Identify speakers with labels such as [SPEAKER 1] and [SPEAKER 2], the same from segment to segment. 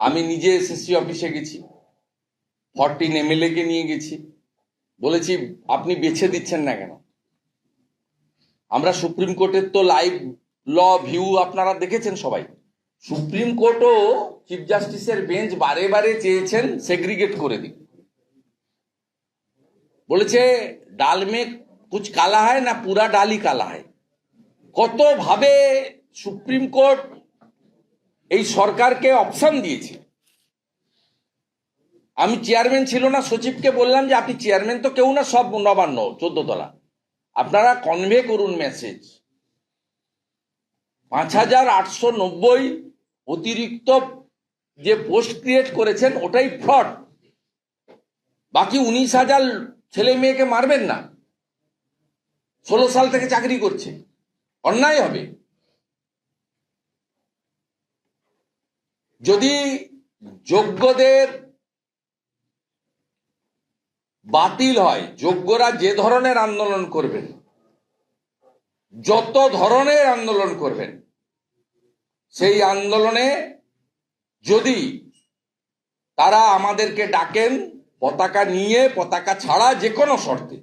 [SPEAKER 1] আমি নিজে এসএসসি অফিসে গেছি ফরটিন এমএলএ কে নিয়ে গেছি। বলেছি, আপনি বেছে দিচ্ছেন না কেন? আমরা সুপ্রিম কোর্টের তো লাইভ ল ভিউ আপনারা দেখেছেন সবাই। সুপ্রিম কোর্টও চিফ জাস্টিসের বেঞ্চ বারে বারে চেয়েছেন সেগ্রিগেট করে দিন বলেছে, ডাল মে কুচ কালা হয় না পুরা ডালই কালা হয় কত ভাবে সুপ্রিম কোর্ট এই সরকারকে অপশন দিয়েছে। আমি চেয়ারম্যান ছিল না, সচিবকে বললাম যে আপনি চেয়ারম্যান তো কেউ না, সব নবান্ন চোদ্দ তলা আপনারা কনভে করুন মেসেজ পাঁচ হাজার আটশো নব্বই অতিরিক্ত যে পোস্ট ক্রিয়েট করেছেন, ওটাই ফ্রড বাকি উনিশ হাজার ছেলে মেয়েকে মারবেন না। ষোলো সাল থেকে চাকরি করছে। অন্যায় হবে। যদি যোগ্যদের বাতিল হয়, যোগ্যরা যে ধরনের আন্দোলন করবেন, যত ধরনের আন্দোলন করবেন, সেই আন্দোলনে যদি তারা আমাদেরকে ডাকেন, পতাকা নিয়ে, পতাকা ছাড়া যে কোনো শর্তে,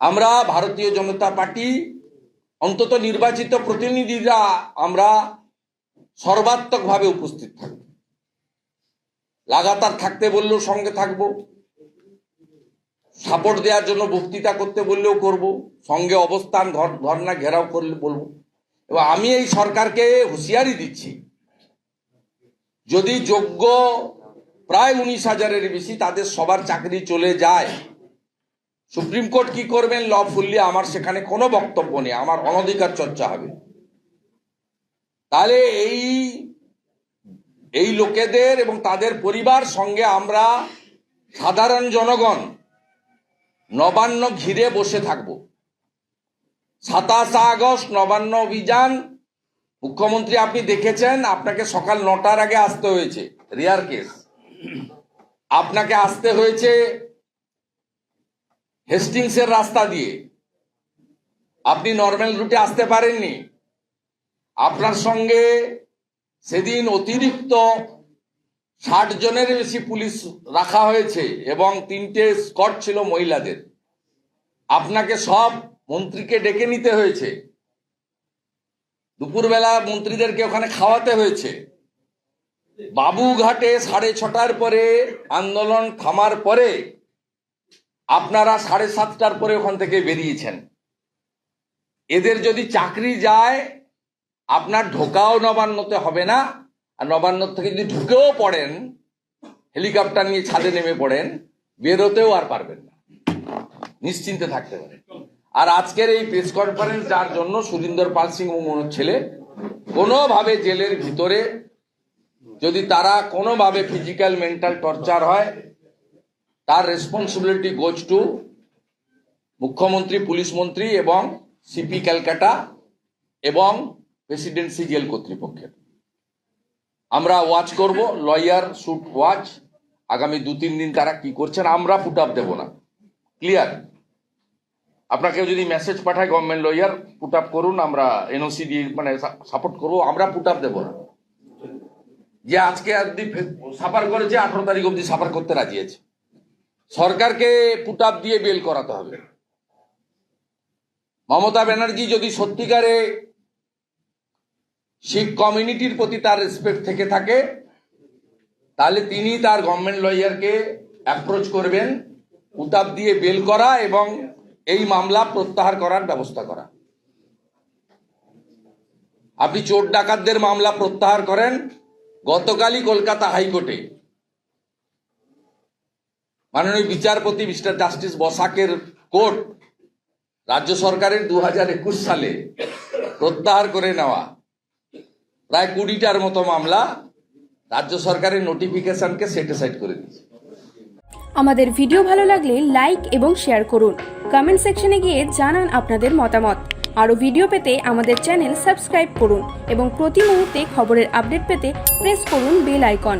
[SPEAKER 1] আমরা ভারতীয় জনতা পার্টি, অন্তত নির্বাচিত প্রতিনিধিরা আমরা সর্বাত্মকভাবে উপস্থিত থাকব। লাগাতার থাকতে বললেও সঙ্গে থাকব। সাপোর্ট দেওয়ার জন্য বক্তৃতা করতে বললেও করব। সঙ্গে অবস্থান ধর- ধর্ণা, ঘেরাও করলে বলব। এবং আমি এই সরকারকে হুঁশিয়ারি দিচ্ছি, যদি যোগ্য প্রায় উনিশ হাজারের বেশি তাদের সবার চাকরি চলে যায়, সুপ্রিম কোর্ট কি করবেন? ল ফুললি আমার সেখানে কোনো বক্তব্য নেই, আমার অনধিকার চর্চা হবে। তাহলে এই এই লোকেদের এবং তাদের পরিবার সঙ্গে আমরা সাধারণ জনগণ নবান্ন ঘিরে বসে থাকব। সাতাশ আগস্ট নবান্ন অভিযান, মুখ্যমন্ত্রী আপনি দেখেছেন, আপনাকে সকাল নটার আগে আসতে হয়েছে, রেয়ার কেস। আপনাকে আসতে হয়েছে হেস্টিংসের রাস্তা দিয়ে। আপনি নর্মাল রুটে আসতে পারেননি। আপনার সঙ্গে সেদিন অতিরিক্ত ষাট জনের বেশি পুলিশ রাখা হয়েছে এবং তিনটে স্কট ছিল মহিলাদের। আপনাকে সব মন্ত্রীকে ডেকে নিতে হয়েছে। দুপুরবেলা মন্ত্রীদেরকে ওখানে খাওয়াতে হয়েছে। বাবুঘাটে সাড়ে ছটার পরে আন্দোলন থামার পরে আপনারা সাড়ে সাতটার পরে ওখান থেকে বেরিয়েছেন। এদের যদি চাকরি যায় আপনার ঢোকাও নবান্নতে হবে না। আর নবান্ন থেকে যদি ঢুকেও পড়েন, হেলিকপ্টার নিয়ে ছাদে নেমে পড়েন, বেরোতেও আর পারবেন না। নিশ্চিন্তে থাকতে পারেন। আর আজকের এই প্রেস কনফারেন্স যার জন্য সুরিন্দর পাল সিং মনোর ছেলে, কোনোভাবে জেলের ভিতরে যদি তারা কোনোভাবে ফিজিক্যাল মেন্টাল টর্চার হয়, তার রেসপন্সিবিলিটি গোজ টু মুখ্যমন্ত্রী, পুলিশ মন্ত্রী এবং সিপি ক্যালকাটা এবং প্রেসিডেন্সি জেল কর্তৃপক্ষের। আমরা ওয়াচ করব লয়ার শুট ওয়াচ আগামী দু তিন দিন তারা কি করছেন, আমরা পুট আপ দেবো না। ক্লিয়ার আপনাকে যদি মেসেজ পাঠায় গভর্নমেন্ট লয়ার পুট আপ করুন, আমরা এনওসি দিয়ে মানে সাপোর্ট করব, আমরা পুট আপ দেবো না। যে আজকে অব্দি সাফার করেছে, আঠারো তারিখ অব্দি সাফার করতে রাজি আছে। সরকারকে পুট আপ দিয়ে বেল করাতে হবে। মমতা ব্যানার্জি যদি সত্যিকারে শিখ কমিউনিটির প্রতি তার রেসপেক্ট থেকে থাকে, তাহলে তিনি তার গভর্নমেন্ট লয়ারকে অ্যাপ্রোচ করবেন, উতাপ দিয়ে বেল করা এবং এই মামলা প্রত্যাহার করার ব্যবস্থা করা। আপনি চোর ডাকাতদের মামলা প্রত্যাহার করেন, গতকালই কলকাতা হাইকোর্টে। মাননীয় বিচারপতি মিস্টার জাস্টিস বসাকের কোর্ট রাজ্য সরকারের দু হাজার একুশ সালে প্রত্যাহার করে নেওয়া। প্রায় কুড়িটার মতো মামলা রাজ্য সরকারের নোটিফিকেশনকে সেটিসাইড করে দিয়েছে।
[SPEAKER 2] আমাদের ভিডিও ভালো লাগলে লাইক এবং শেয়ার করুন। কমেন্ট সেকশনে গিয়ে জানান আপনাদের মতামত। আরও ভিডিও পেতে আমাদের চ্যানেল সাবস্ক্রাইব করুন এবং প্রতি মুহূর্তে খবরের আপডেট পেতে প্রেস করুন বেল আইকন